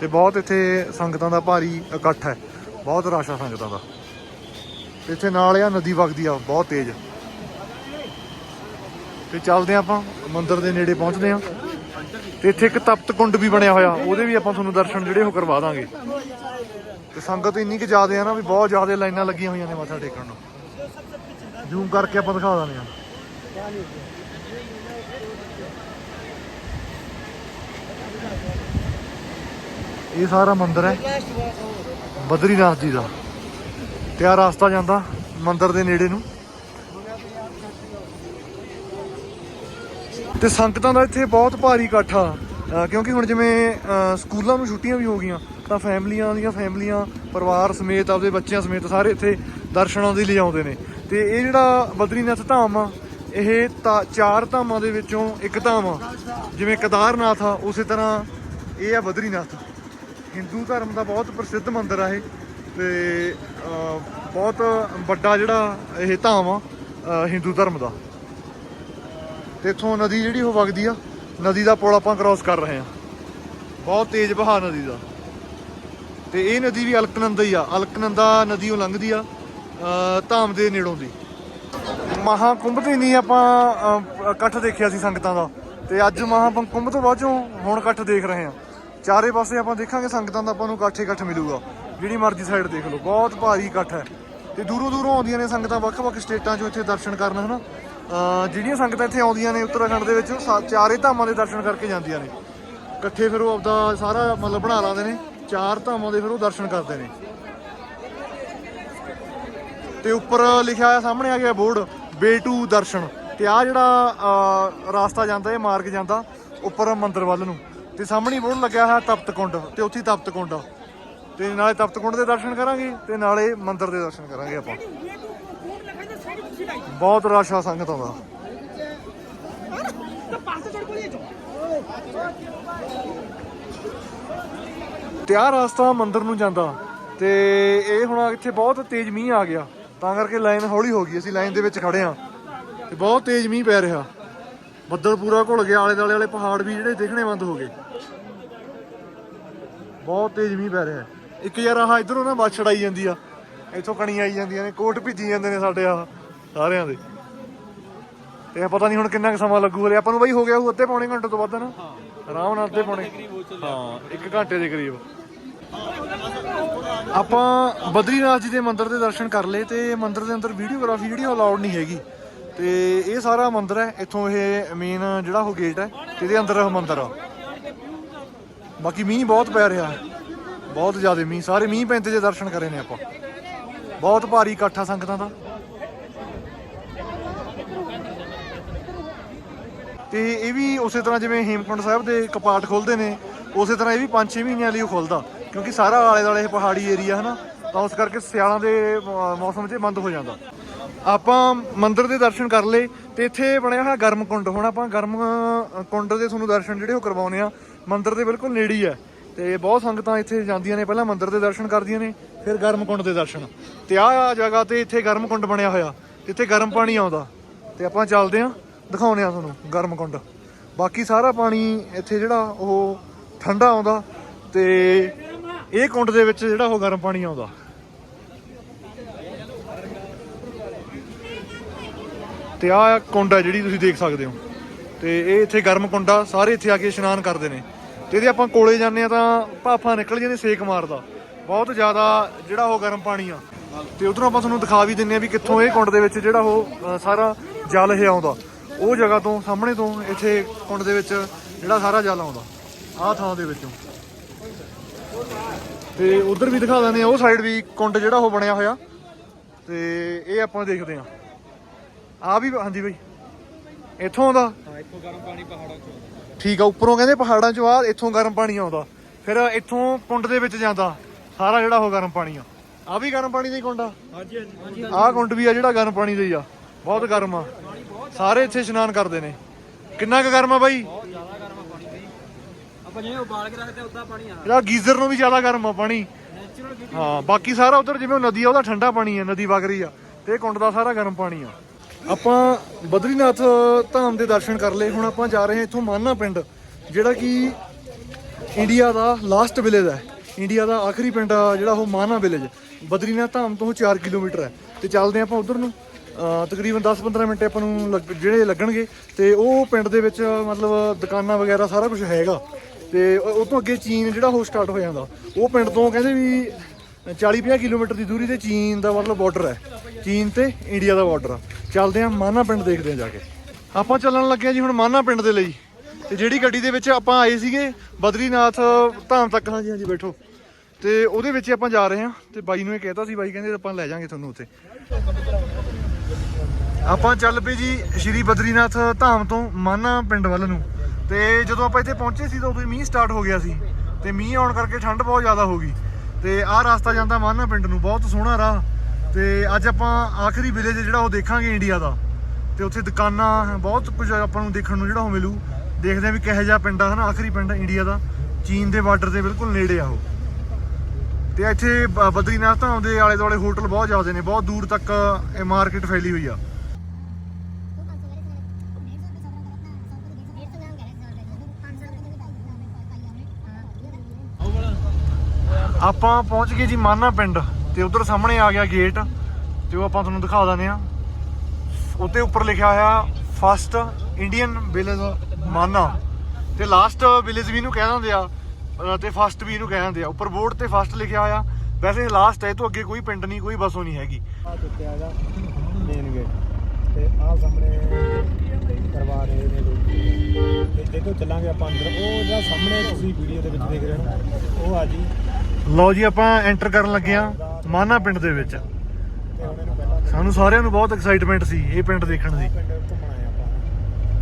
ਤੇ ਬਹੁਤ ਇੱਥੇ ਸੰਗਤਾਂ ਦਾ ਭਾਰੀ ਇਕੱਠ ਹੈ। ਬਹੁਤ ਰਸ਼ ਆ ਸੰਗਤਾਂ ਦਾ। ਇੱਥੇ ਨਾਲ ਆ, ਨਦੀ ਵਗਦੀ ਆ, ਬਹੁਤ ਤੇਜ਼। ਤੇ ਚੱਲਦੇ ਆ ਆਪਾਂ, ਮੰਦਿਰ ਦੇ ਨੇੜੇ ਪਹੁੰਚਦੇ ਆ ਤੇ ਇੱਥੇ ਇੱਕ ਤਪਤ ਕੁੰਡ ਵੀ ਬਣਿਆ ਹੋਇਆ, ਉਹਦੇ ਵੀ ਆਪਾਂ ਤੁਹਾਨੂੰ ਦਰਸ਼ਨ ਜਿਹੜੇ ਉਹ ਕਰਵਾ ਦਾਂਗੇ। ਤੇ ਸੰਗਤ ਇੰਨੀ ਕਿ ਜ਼ਿਆਦੇ ਆ ਨਾ ਵੀ ਬਹੁਤ ਜ਼ਿਆਦੇ ਲਾਈਨਾਂ ਲੱਗੀਆਂ ਹੋਈਆਂ ਨੇ ਮੱਥਾ ਟੇਕਣ ਨੂੰ। ਜ਼ੂਮ ਕਰਕੇ ਆਪਾਂ ਦਿਖਾ ਦਿੰਦੇ ਆ ਇਹ ਸਾਰਾ ਮੰਦਿਰ ਹੈ। ਬਦਰੀਨਾਥ ਜੀ ਦਾ। ਤੇ ਆ ਰਸਤਾ ਜਾਂਦਾ ਮੰਦਿਰ ਦੇ ਨੇੜੇ ਨੂੰ। ਤੇ ਸੰਗਤਾਂ ਦਾ ਇੱਥੇ ਬਹੁਤ ਭਾਰੀ ਇਕੱਠ। ਆ ਕਿਉਂਕਿ ਹੁਣ ਜਿਵੇਂ ਸਕੂਲਾਂ ਨੂੰ ਛੁੱਟੀਆਂ ਵੀ ਹੋ ਗਈਆਂ, ਤਾਂ ਫੈਮਲੀਆਂ ਦੀਆਂ ਫੈਮਲੀਆਂ, ਪਰਿਵਾਰ ਸਮੇਤ, ਆਪਦੇ ਬੱਚਿਆਂ ਸਮੇਤ ਸਾਰੇ ਇੱਥੇ ਦਰਸ਼ਨਾਂ ਦੇ ਲਈ ਆਉਂਦੇ ਨੇ। ਤੇ ਇਹ ਜਿਹੜਾ ਬਦਰੀਨਾਥ ਧਾਮ ਆ, ਇਹ ਤਾਂ ਚਾਰ ਧਾਮਾਂ ਦੇ ਵਿੱਚੋਂ ਇੱਕ ਧਾਮ ਆ। ਜਿਵੇਂ ਕੇਦਾਰਨਾਥ ਆ, ਉਸੇ ਤਰ੍ਹਾਂ ਇਹ ਆ ਬਦਰੀਨਾਥ। ਹਿੰਦੂ ਧਰਮ ਦਾ ਬਹੁਤ ਪ੍ਰਸਿੱਧ ਮੰਦਿਰ ਆ ਇਹ ਤੇ ਬਹੁਤ ਵੱਡਾ ਜਿਹੜਾ ਇਹ ਧਾਮ ਆ ਹਿੰਦੂ ਧਰਮ ਦਾ। ਤੇ ਇੱਥੋਂ ਨਦੀ ਜਿਹੜੀ ਉਹ ਵਗਦੀ ਆ, ਨਦੀ ਦਾ ਪੁਲ ਆਪਾਂ ਕ੍ਰਾਸ ਕਰ ਰਹੇ ਆ। ਬਹੁਤ ਤੇਜ਼ ਬਹਾਅ ਨਦੀ ਦਾ। ਤੇ ਇਹ ਨਦੀ ਵੀ ਅਲਕਨੰਦਾ ਹੀ ਆ। ਅਲਕਨੰਦਾ ਨਦੀ ਉਹ ਲੰਘਦੀ ਆ ਧਾਮ ਦੇ ਨੇੜੋਂ ਦੀ। ਮਹਾਕੁੰਭ ਤੇ ਨਹੀਂ ਆਪਾਂ ਇਕੱਠ ਦੇਖਿਆ ਸੀ ਸੰਗਤਾਂ ਦਾ। ਤੇ ਅੱਜ ਮਹਾਕੁੰਭ ਤੋਂ ਬਾਅਦ ਚੋਂ ਹੁਣ ਇਕੱਠ ਦੇਖ ਰਹੇ ਆ। ਚਾਰੇ ਪਾਸੇ ਆਪਾਂ ਦੇਖਾਂਗੇ ਸੰਗਤਾਂ ਦਾ ਆਪਾਂ ਨੂੰ ਇਕੱਠੇ ਇਕੱਠ ਮਿਲੂਗਾ। ਜਿਹੜੀ ਮਰਜ਼ੀ ਸਾਈਡ ਦੇਖ ਲਓ ਬਹੁਤ ਭਾਰੀ ਇਕੱਠ ਹੈ। ਤੇ ਦੂਰੋਂ ਦੂਰੋਂ ਆਉਂਦੀਆਂ ਨੇ ਸੰਗਤਾਂ ਵੱਖ-ਵੱਖ ਸਟੇਟਾਂ 'ਚੋਂ ਇੱਥੇ ਦਰਸ਼ਨ ਕਰਨ ਹਨਾ? ਅ, ਜਿਹੜੀਆਂ ਸੰਗਤਾਂ ਇੱਥੇ ਆਉਂਦੀਆਂ ਨੇ ਉੱਤਰਾਖੰਡ ਦੇ ਵਿੱਚ ਉਹ ਚਾਰੇ ਧਾਮਾਂ ਦੇ ਦਰਸ਼ਨ ਕਰਕੇ ਜਾਂਦੀਆਂ ਨੇ। ਇਕੱਠੇ ਫਿਰ ਉਹ ਆਪਦਾ ਸਾਰਾ ਮਤਲਬ ਬਣਾ ਲਾਉਂਦੇ ਨੇ ਚਾਰ ਧਾਮਾਂ ਦੇ ਫਿਰ ਉਹ ਦਰਸ਼ਨ ਕਰਦੇ ਨੇ। ਤੇ ਉੱਪਰ ਲਿਖਿਆ ਹੋਇਆ ਸਾਹਮਣੇ ਆ ਗਿਆ ਬੋਰਡ ਬੇਟੂ ਦਰਸ਼ਨ। ਤੇ ਆ ਜਿਹੜਾ ਰਾਸਤਾ ਜਾਂਦਾ ਇਹ ਮਾਰਗ ਜਾਂਦਾ ਉੱਪਰ ਮੰਦਰ ਵੱਲ ਨੂੰ। ਤੇ ਸਾਹਮਣੇ ਬੋਰਡ ਲੱਗਿਆ ਹੋਇਆ ਤਪਤ ਕੁੰਡ ਤੇ ਉੱਥੇ ਹੀ ਤਪਤ ਕੁੰਡ। ਆ। ਤੇ ਨਾਲੇ ਤਪਤ ਕੁੰਡ ਦੇ ਦਰਸ਼ਨ ਕਰਾਂਗੇ ਤੇ ਨਾਲੇ ਮੰਦਿਰ ਦੇ ਦਰਸ਼ਨ ਕਰਾਂਗੇ ਆਪਾਂ। ਬਹੁਤ ਰਸ਼ ਆ ਸੰਗਤ ਦਾ। ਤੇ ਆਹ ਰਸਤਾ ਮੰਦਿਰ ਨੂੰ ਜਾਂਦਾ ਤੇ ਇਹ ਹੁਣ ਇੱਥੇ ਬਹੁਤ ਤੇਜ਼ ਮੀਂਹ ਆ ਗਿਆ। ਤਾਂ ਕਰਕੇ ਲਾਈਨ ਹੌਲੀ ਹੋ ਗਈ, ਅਸੀਂ ਲਾਈਨ ਦੇ ਵਿੱਚ ਖੜੇ ਆ ਤੇ ਬਹੁਤ ਤੇਜ਼ ਮੀਂਹ ਪੈ ਰਿਹਾ। ਬੱਦਲ ਪੂਰਾ ਘੁਲ ਗਿਆ ਆਲੇ ਦੁਆਲੇ ਵਾਲੇ ਪਹਾੜ ਵੀ ਜਿਹੜੇ ਦੇਖਣੇ ਬੰਦ ਹੋ ਗਏ। ਬਹੁਤ ਤੇਜ਼ ਮੀਂਹ ਪੈ ਰਿਹਾ ਇੱਕ ਯਾਰ ਆਹ ਇਧਰੋਂ ਨਾ ਬਾਛੜ ਆਈ ਜਾਂਦੀ ਆ। ਇੱਥੋਂ ਕਣੀ ਆਈ ਜਾਂਦੀਆਂ ਨੇ, ਕੋਟ ਭਿੱਜੀ ਜਾਂਦੇ ਨੇ ਸਾਡੇ ਆ ਸਾਰਿਆਂ ਦੇ। ਤੇ ਪਤਾ ਨਹੀਂ ਹੁਣ ਕਿੰਨਾ ਕੁ ਸਮਾਂ ਲੱਗੂ ਹਲੇ। ਆਪਾਂ ਨੂੰ ਬਈ ਹੋ ਗਿਆ ਉਹ ਅੱਧੇ ਪੌਣੇ ਘੰਟੇ ਤੋਂ ਵੱਧ ਨਾ? ਆਰਾਮ ਨਾਲ ਅੱਧੇ ਪੌਣੇ। ਹਾਂ 1 ਘੰਟੇ ਦੇ ਕਰੀਬ। ਆਪਾਂ ਬਦਰੀਨਾਥ ਜੀ ਦੇ ਮੰਦਿਰ ਦੇ ਦਰਸ਼ਨ ਕਰ ਲਏ ਤੇ ਮੰਦਿਰ ਦੇ ਅੰਦਰ ਵੀਡੀਓਗ੍ਰਾਫੀ ਜਿਹੜੀ ਅਲਾਉਡ ਨਹੀਂ ਹੈਗੀ। ਤੇ ਇਹ ਸਾਰਾ ਮੰਦਿਰ ਹੈ, ਇੱਥੋਂ ਇਹ ਮੇਨ ਜਿਹੜਾ ਉਹ ਗੇਟ ਹੈ ਤੇ ਇਹਦੇ ਅੰਦਰ ਉਹ ਮੰਦਿਰ ਆ। ਬਾਕੀ ਮੀਂਹ ਬਹੁਤ ਪੈ ਰਿਹਾ। ਬਹੁਤ ਜ਼ਿਆਦਾ ਮੀਂਹ, ਸਾਰੇ ਮੀਂਹ ਪੈਂਦੇ ਜੇ ਦਰਸ਼ਨ ਕਰੇ ਨੇ ਆਪਾਂ। ਬਹੁਤ ਭਾਰੀ ਇਕੱਠਾ ਸੰਗਤਾਂ ਦਾ। ਤੇ ਇਹ ਵੀ ਉਸੇ ਤਰ੍ਹਾਂ ਜਿਵੇਂ ਹੇਮਕੁੰਟ ਸਾਹਿਬ ਦੇ ਕਪਾਟ ਖੋਲਦੇ ਨੇ, ਉਸੇ ਤਰ੍ਹਾਂ ਇਹ ਵੀ 5-6 ਮਹੀਨਿਆਂ ਲਈ ਉਹ ਖੁੱਲਦਾ। ਕਿਉਂਕਿ ਸਾਰਾ ਆਲੇ ਦੁਆਲੇ ਪਹਾੜੀ ਏਰੀਆ ਹੈ ਨਾ ਤਾਂ ਉਸ ਕਰਕੇ ਸਿਆਲਾਂ ਦੇ ਮੌਸਮ 'ਚ ਬੰਦ ਹੋ ਜਾਂਦਾ। ਆਪਾਂ ਮੰਦਿਰ ਦੇ ਦਰਸ਼ਨ ਕਰ ਲਏ ਤੇ ਇੱਥੇ ਬਣਿਆ ਹੋਇਆ ਗਰਮ ਕੁੰਡ। ਹੁਣ ਆਪਾਂ ਗਰਮ ਕੁੰਡ ਦੇ ਤੁਹਾਨੂੰ ਦਰਸ਼ਨ ਜਿਹੜੇ ਉਹ ਕਰਵਾਉਨੇ ਆ ਮੰਦਿਰ ਦੇ ਬਿਲਕੁਲ ਨੇੜੇ ਹੀ ਹੈ। ਤੇ ਬਹੁਤ ਸੰਗਤਾਂ ਇੱਥੇ ਜਾਂਦੀਆਂ ਨੇ, ਪਹਿਲਾਂ ਮੰਦਿਰ ਦੇ ਦਰਸ਼ਨ ਕਰਦੀਆਂ ਨੇ, ਫਿਰ ਗਰਮ ਕੁੰਡ ਦੇ ਦਰਸ਼ਨ। ਤੇ ਆਹ ਜਗ੍ਹਾ ਤੇ ਇੱਥੇ ਗਰਮ ਕੁੰਡ ਬਣਿਆ ਹੋਇਆ ਇੱਥੇ ਗਰਮ ਪਾਣੀ ਆਉਂਦਾ। ਤੇ ਆਪਾਂ ਚੱਲਦੇ ਆਂ ਦਿਖਾਉਨੇ ਆ ਤੁਹਾਨੂੰ ਗਰਮ ਕੁੰਡ। ਬਾਕੀ ਸਾਰਾ ਪਾਣੀ ਇੱਥੇ ਜਿਹੜਾ ਉਹ ਠੰਡਾ ਆਉਂਦਾ, ਤੇ ਇਹ ਕੁੰਡ ਦੇ ਵਿੱਚ ਜਿਹੜਾ ਉਹ ਗਰਮ ਪਾਣੀ ਆਉਂਦਾ। ਤੇ ਆਹ ਕੁੰਡ ਹੈ ਜਿਹੜੀ ਤੁਸੀਂ ਦੇਖ ਸਕਦੇ ਹੋ। ਤੇ ਇਹ ਇੱਥੇ ਗਰਮ ਕੁੰਡਾ ਸਾਰੇ ਇੱਥੇ ਆ ਕੇ ਇਸ਼ਨਾਨ ਕਰਦੇ ਨੇ। ਤੇ ਇਹਦੇ ਆਪਾਂ ਕੋਲੇ ਜਾਂਦੇ ਆ ਤਾਂ ਭਾਫਾਂ ਨਿਕਲ ਜਾਂਦੇ ਸੇਕ ਮਾਰਦਾ। ਬਹੁਤ ਜ਼ਿਆਦਾ ਜਿਹੜਾ ਉਹ ਗਰਮ ਪਾਣੀ ਆ। ਤੇ ਉਧਰੋਂ ਆਪਾਂ ਤੁਹਾਨੂੰ ਦਿਖਾ ਵੀ ਦਿੰਨੇ ਆ ਵੀ ਕਿੱਥੋਂ ਇਹ ਕੁੰਡ ਦੇ ਵਿੱਚ ਜਿਹੜਾ ਉਹ ਸਾਰਾ ਜਲ ਇਹ ਆਉਂਦਾ। ਉਹ ਜਗ੍ਹਾ ਤੋਂ ਸਾਹਮਣੇ ਤੋਂ ਇੱਥੇ ਕੁੰਡ ਦੇ ਵਿੱਚ ਜਿਹੜਾ ਸਾਰਾ ਜਲ ਆਉਂਦਾ। ਆਹ ਥਾਂ ਦੇ ਵਿੱਚੋਂ। ਤੇ ਉਧਰ ਵੀ ਦਿਖਾ ਦਿੰਦੇ ਆ, ਉਹ ਸਾਈਡ ਵੀ ਕੁੰਡ ਜਿਹੜਾ ਉਹ ਬਣਿਆ ਹੋਇਆ। ਤੇ ਇਹ ਆਪਾਂ ਦੇਖਦੇ ਆ। ਆ ਵੀ, ਹਾਂਜੀ ਬਈ। ਇੱਥੋਂ ਆਉਂਦਾ। ਹਾਂ, ਇੱਥੋਂ ਗਰਮ ਪਾਣੀ ਪਹਾੜਾਂ ਚੋਂ ਠੀਕ ਆ ਉੱਪਰੋਂ ਕਹਿੰਦੇ ਪਹਾੜਾਂ ਚੋਂ ਆ ਇੱਥੋਂ ਗਰਮ ਪਾਣੀ ਆਉਂਦਾ। ਫਿਰ ਇੱਥੋਂ ਕੁੰਡ ਦੇ ਵਿੱਚ ਜਾਂਦਾ। ਸਾਰਾ ਜਿਹੜਾ ਉਹ ਗਰਮ ਪਾਣੀ ਆ। ਆ ਵੀ ਗਰਮ ਪਾਣੀ ਦਾ ਹੀ ਕੁੰਡ ਆ? ਹਾਂਜੀ ਹਾਂਜੀ ਆਹ ਕੁੰਡ ਵੀ ਆ ਜਿਹੜਾ ਗਰਮ ਪਾਣੀ ਦਾ ਹੀ ਆ। ਬਹੁਤ ਗਰਮ ਆ। ਸਾਰੇ ਇੱਥੇ ਇਸ਼ਨਾਨ ਕਰਦੇ ਨੇ। ਕਿੰਨਾ ਕੁ ਗਰਮ ਆ ਬਾਈ? ਬਹੁਤ ਜ਼ਿਆਦਾ ਗਰਮ ਆ ਪਾਣੀ ਬਈ। ਆਪਾਂ ਜਿਵੇਂ ਉਬਾਲ ਕੇ ਰੱਖਦੇ ਉਦਾਂ ਪਾਣੀ ਆ। ਇਹਦਾ ਗੀਜ਼ਰ ਨੂੰ ਵੀ ਜ਼ਿਆਦਾ ਗਰਮ ਆ ਪਾਣੀ। ਹਾਂ ਬਾਕੀ ਸਾਰਾ ਉਧਰ ਜਿਵੇਂ ਨਦੀ ਆ ਉਹਦਾ ਠੰਡਾ ਪਾਣੀ ਆ ਨਦੀ ਵਗ ਰਹੀ ਆ। ਤੇ ਇਹ ਕੁੰਡ ਦਾ ਸਾਰਾ ਗਰਮ ਪਾਣੀ ਆ। ਆਪਾਂ ਬਦਰੀਨਾਥ ਧਾਮ ਦੇ ਦਰਸ਼ਨ ਕਰ ਲਏ। ਹੁਣ ਆਪਾਂ ਜਾ ਰਹੇ ਹਾਂ ਇੱਥੋਂ ਮਾਨਾ ਪਿੰਡ, ਜਿਹੜਾ ਕਿ ਇੰਡੀਆ ਦਾ ਲਾਸਟ ਵਿਲੇਜ ਹੈ। ਇੰਡੀਆ ਦਾ ਆਖਰੀ ਪਿੰਡ ਆ, ਜਿਹੜਾ ਉਹ ਮਾਨਾ ਵਿਲੇਜ ਬਦਰੀਨਾਥ ਧਾਮ ਤੋਂ 4 ਕਿਲੋਮੀਟਰ ਹੈ। ਤੇ ਚੱਲਦੇ ਆਪਾਂ ਉਧਰ ਨੂੰ। ਤਕਰੀਬਨ 10-15 ਮਿੰਟ ਆਪਾਂ ਨੂੰ ਲੱਗ- ਜਿਹੜੇ ਲੱਗਣਗੇ। ਤੇ ਉਹ ਪਿੰਡ ਦੇ ਵਿੱਚ ਮਤਲਬ ਦੁਕਾਨਾਂ ਵਗੈਰਾ ਸਾਰਾ ਕੁਝ ਹੈਗਾ। ਤੇ ਉਹ ਤੋਂ ਅੱਗੇ ਚੀਨ ਜਿਹੜਾ ਉਹ ਸਟਾਰਟ ਹੋ ਜਾਂਦਾ। ਉਹ ਪਿੰਡ ਤੋਂ ਕਹਿੰਦੇ ਵੀ 40-50 ਕਿਲੋਮੀਟਰ ਦੀ ਦੂਰੀ ਤੇ ਚੀਨ ਦਾ ਮਤਲਬ ਬਾਰਡਰ ਹੈ। ਚੀਨ ਤੇ ਇੰਡੀਆ ਦਾ ਬਾਰਡਰ ਆ। ਚੱਲਦੇ ਆ ਮਾਨਾ ਪਿੰਡ ਦੇਖਦੇ ਆ ਜਾ ਕੇ। ਆਪਾਂ ਚੱਲਣ ਲੱਗੇ ਆ ਜੀ ਹੁਣ ਮਾਨਾ ਪਿੰਡ ਦੇ ਲਈ। ਤੇ ਜਿਹੜੀ ਗੱਡੀ ਦੇ ਵਿੱਚ ਆਪਾਂ ਆਏ ਸੀਗੇ, ਬਦਰੀਨਾਥ ਧਾਮ ਤੱਕ। ਹਾਂ ਹਾਂਜੀ ਹਾਂਜੀ, ਬੈਠੋ। ਤੇ ਉਹਦੇ ਵਿੱਚ ਆਪਾਂ ਜਾ ਰਹੇ ਹਾਂ। ਤੇ ਬਾਈ ਨੂੰ ਇਹ ਕਹਿਤਾ ਸੀ, ਬਾਈ ਕਹਿੰਦੇ ਆਪਾਂ ਲੈ ਜਾਾਂਗੇ ਤੁਹਾਨੂੰ ਉੱਥੇ। ਆਪਾਂ ਚੱਲ ਪਏ ਜੀ ਸ਼੍ਰੀ ਬਦਰੀਨਾਥ ਧਾਮ ਤੋਂ ਮਾਨਾ ਪਿੰਡ ਵੱਲ ਨੂੰ। ਤੇ ਜਦੋਂ ਆਪਾਂ ਇੱਥੇ ਪਹੁੰਚੇ ਸੀ, ਤਾਂ ਉਦੋਂ ਹੀ ਮੀਂਹ ਸਟਾਰਟ ਹੋ ਗਿਆ ਸੀ। ਤੇ ਮੀਂਹ ਆਉਣ ਕਰਕੇ ਠੰਡ ਬਹੁਤ ਜ਼ਿਆਦਾ ਹੋ ਗਈ। ਤੇ ਆਹ ਰਸਤਾ ਜਾਂਦਾ ਮਾਨਾ ਪਿੰਡ ਨੂੰ, ਬਹੁਤ ਸੋਹਣਾ ਰਾਹ। ਤੇ ਅੱਜ ਆਪਾਂ ਆਖਰੀ ਵਿਲੇਜ ਜਿਹੜਾ ਉਹ ਦੇਖਾਂਗੇ ਇੰਡੀਆ ਦਾ। ਤੇ ਉੱਥੇ ਦੁਕਾਨਾਂ, ਬਹੁਤ ਕੁਝ ਆਪਾਂ ਨੂੰ ਦੇਖਣ ਨੂੰ ਜਿਹੜਾ ਉਹ ਮਿਲੂ। ਦੇਖਦੇ ਆ ਵੀ ਕਿਹੋ ਜਿਹਾ ਪਿੰਡ ਆ, ਹਨਾ, ਆਖਰੀ ਪਿੰਡ ਇੰਡੀਆ ਦਾ। ਚੀਨ ਦੇ ਬਾਰਡਰ ਦੇ ਬਿਲਕੁਲ ਨੇੜੇ ਆ ਉਹ। ਤੇ ਇੱਥੇ ਬ- ਬਦਰੀਨਾਥ ਧਾਮ ਦੇ ਆਲੇ ਦੁਆਲੇ ਹੋਟਲ ਬਹੁਤ ਜ਼ਿਆਦੇ ਨੇ, ਬਹੁਤ ਦੂਰ ਤੱਕ ਇਹ ਮਾਰਕੀਟ ਫੈਲੀ ਹੋਈ ਆ। ਆਪਾਂ ਪਹੁੰਚ ਗਏ ਜੀ ਮਾਨਾ ਪਿੰਡ ਤੇ ਉਧਰ ਸਾਹਮਣੇ ਆ ਗਿਆ ਗੇਟ ਤੇ ਉਹ ਆਪਾਂ ਤੁਹਾਨੂੰ ਦਿਖਾ ਦਿੰਦੇ ਆ ਉੱਤੇ ਉੱਪਰ ਲਿਖਿਆ ਹੋਇਆ ਫਸਟ ਇੰਡੀਅਨ ਵਿਲੇਜ ਮਾਨਾ ਤੇ ਲਾਸਟ ਵਿਲੇਜ ਵੀ ਇਹਨੂੰ ਕਹਿ ਦਿੰਦੇ ਆ, ਅਹ ਤੇ ਫਸਟ ਵੀ ਇਹਨੂੰ ਕਹਿ ਦਿੰਦੇ ਆ। ਉੱਪਰ ਬੋਰਡ ਤੇ ਫਸਟ ਲਿਖਿਆ ਹੋਇਆ। ਵੈਸੇ ਲਾਸਟ ਹੈ ਇਹ ਤੋਂ ਅੱਗੇ ਕੋਈ ਪਿੰਡ ਨਹੀਂ, ਕੋਈ ਬਸੋ ਨਹੀਂ ਹੈਗੀ। ਆ ਚੁੱਕਿਆ ਹੈਗਾ ਮੇਨ ਗੇਟ ਤੇ ਆਹ ਸਾਹਮਣੇ ਕਰਵਾ ਰਹੇ ਨੇ ਲੋਕ ਤੇ ਇਦੋਂ ਚੱਲਾਂਗੇ ਆਪਾਂ ਅੰਦਰ, ਉਹ ਜਿਹੜਾ ਸਾਹਮਣੇ ਤੁਸੀਂ ਵੀਡੀਓ ਦੇ ਵਿੱਚ ਦੇਖ ਰਹੇ ਹੋ, ਉਹ ਆ ਜੀ ਲਓ ਜੀ ਆਪਾਂ ਐਂਟਰ ਕਰਨ ਲੱਗੇ ਆ ਮਾਨਾ ਪਿੰਡ ਦੇ ਵਿੱਚ ਤੇ ਹੁਣ ਇਹਨੂੰ ਪਹਿਲਾਂ ਸਾਨੂੰ ਸਾਰਿਆਂ ਨੂੰ ਬਹੁਤ ਐਕਸਾਈਟਮੈਂਟ ਸੀ ਇਹ ਪਿੰਡ ਦੇਖਣ ਦੀ ਪਿੰਡ ਘੁੰਮਣਾ ਹੈ ਆਪਾਂ